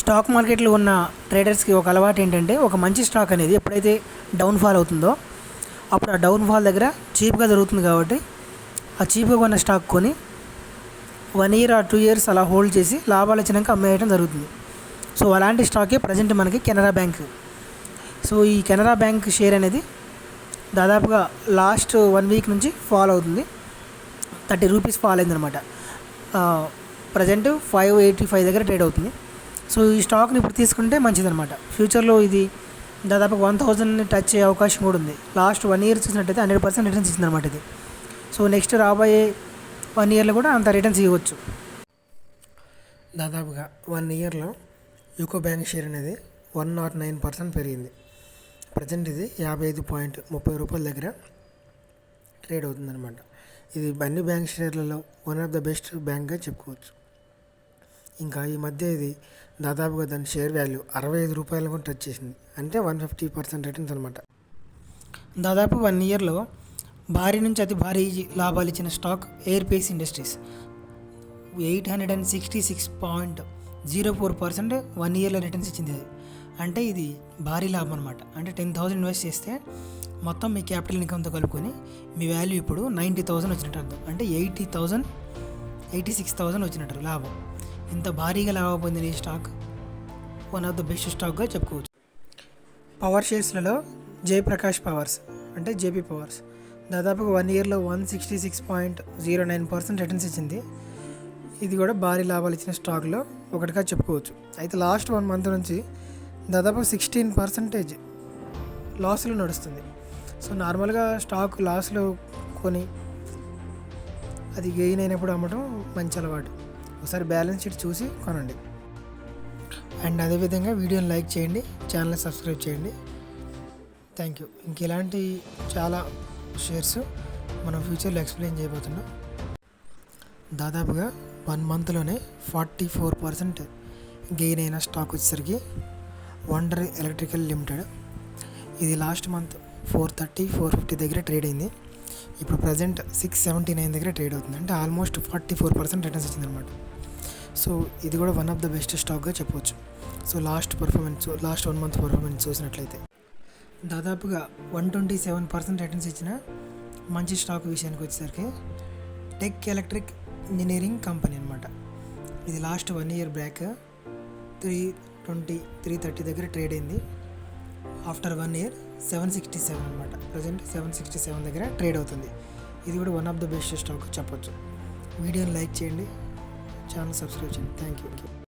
Stock మార్కెట్లో ఉన్న ట్రేడర్స్కి ఒక అలవాటు ఏంటంటే ఒక మంచి స్టాక్ అనేది ఎప్పుడైతే డౌన్ఫాల్ అవుతుందో అప్పుడు ఆ డౌన్ఫాల్ దగ్గర చీప్గా దొరుకుతుంది కాబట్టి ఆ చీప్గా కొన్న స్టాక్ కొని one year or two years అలా హోల్డ్ చేసి లాభాలు వచ్చినాక అమ్మేయడం జరుగుతుంది. సో అలాంటి స్టాకే ప్రజెంట్ మనకి కెనరా బ్యాంక్. సో ఈ కెనరా బ్యాంక్ షేర్ అనేది దాదాపుగా లాస్ట్ వన్ వీక్ నుంచి ఫాల్ అవుతుంది. థర్టీ రూపీస్ ఫాల్ అయిందనమాట. ప్రజెంట్ ఫైవ్ ఎయిటీ ఫైవ్ దగ్గర ట్రేడ్ అవుతుంది. సో ఈ స్టాక్ని ఇప్పుడు తీసుకుంటే మంచిదన్నమాట. ఫ్యూచర్లో ఇది దాదాపు వన్ థౌజండ్ని టచ్ అయ్యే అవకాశం కూడా ఉంది. లాస్ట్ వన్ ఇయర్ చూసినట్టయితే హండ్రెడ్ పర్సెంట్ రిటర్న్స్ ఇచ్చిందనమాట ఇది. సో నెక్స్ట్ రాబోయే వన్ ఇయర్లో కూడా అంత రిటర్న్స్ ఇవ్వచ్చు. దాదాపుగా వన్ ఇయర్లో యూకో బ్యాంక్ షేర్ అనేది వన్ నాట్ నైన్ పర్సెంట్ పెరిగింది. ప్రజెంట్ ఇది యాభై ఐదు పాయింట్ ముప్పై రూపాయల దగ్గర ట్రేడ్ అవుతుందన్నమాట. ఇది అన్ని బ్యాంక్ షేర్లలో వన్ ఆఫ్ ద బెస్ట్ బ్యాంక్గా చెప్పుకోవచ్చు. ఇంకా ఈ మధ్య ఇది దాదాపుగా దాని షేర్ వాల్యూ అరవై ఐదు రూపాయలు కూడా టచ్ చేసింది. అంటే వన్ ఫిఫ్టీ పర్సెంట్ రిటర్న్స్ అనమాట. దాదాపు వన్ ఇయర్లో భారీ నుంచి అతి భారీ లాభాలు ఇచ్చిన stock air pace industries. Eight hundred and sixty six point zero four percent one ఇయర్లో రిటర్న్స్ ఇచ్చింది అది అంటే ఇది భారీ లాభం అనమాట. అంటే టెన్ థౌసండ్ ఇన్వెస్ట్ చేస్తే మొత్తం మీ క్యాపిటల్ ఇన్కమ్తో కలుపుకొని మీ వాల్యూ ఇప్పుడు నైంటీ థౌసండ్ వచ్చినట్టు అర్థం. అంటే eighty thousand eighty six thousand వచ్చినట్టు లాభం. ఇంత భారీగా లాభం పొందిన ఈ stock one of the best స్టాక్గా చెప్పుకోవచ్చు. పవర్ షేర్స్లలో జయప్రకాష్ పవర్స్ అంటే జేపీ పవర్స్ దాదాపుగా వన్ ఇయర్లో one sixty six point zero nine percent returns ఇచ్చింది. ఇది కూడా భారీ లాభాలు ఇచ్చిన స్టాక్లో ఒకటిగా చెప్పుకోవచ్చు. అయితే లాస్ట్ వన్ మంత్ నుంచి దాదాపు సిక్స్టీన్ పర్సెంటేజ్ లాస్లో నడుస్తుంది. సో నార్మల్గా స్టాక్ లాస్లో కొని అది గెయిన్ అయినప్పుడు అమ్మటం మంచి అలవాటు. ఒకసారి బ్యాలెన్స్ షీట్ చూసి కొనండి. అండ్ అదేవిధంగా వీడియోని లైక్ చేయండి ఛానల్ని సబ్స్క్రైబ్ చేయండి. Thank you. ఇంక ఇలాంటి చాలా షేర్స్ మనం ఫ్యూచర్లో ఎక్స్ప్లెయిన్ చేయబోతున్నాం. దాదాపుగా వన్ మంత్లోనే ఫార్టీ ఫోర్ పర్సెంట్ గెయిన్ అయిన స్టాక్ వచ్చేసరికి వండర్ ఎలక్ట్రికల్ లిమిటెడ్. ఇది last month four thirty four fifty దగ్గర ట్రేడ్ అయింది. ఇప్పుడు ప్రజెంట్ సిక్స్ సెవెంటీ నైన్ దగ్గర ట్రేడ్ అవుతుంది. అంటే almost forty four percent returns వచ్చిందనమాట సో ఇది కూడా వన్ ఆఫ్ ద బెస్ట్ స్టాక్గా చెప్పవచ్చు so last performance last one month performance చూసినట్లయితే. దాదాపుగా one twenty seven percent returns ఇచ్చిన మంచి స్టాక్ విషయానికి వచ్చేసరికి టెక్ ఎలక్ట్రిక్ ఇంజనీరింగ్ కంపెనీ అనమాట ఇది last one year back three twenty three thirty దగ్గర ట్రేడ్ అయింది. After one year seven sixty seven అనమాట ప్రజెంట్ సెవెన్ సిక్స్టీ సెవెన్ దగ్గర ట్రేడ్ అవుతుంది. ఇది కూడా one of the best stock చెప్పొచ్చు. వీడియోని లైక్ చేయండి. ఛానల్ సబ్స్క్రైబ్ చేయండి. Thank you.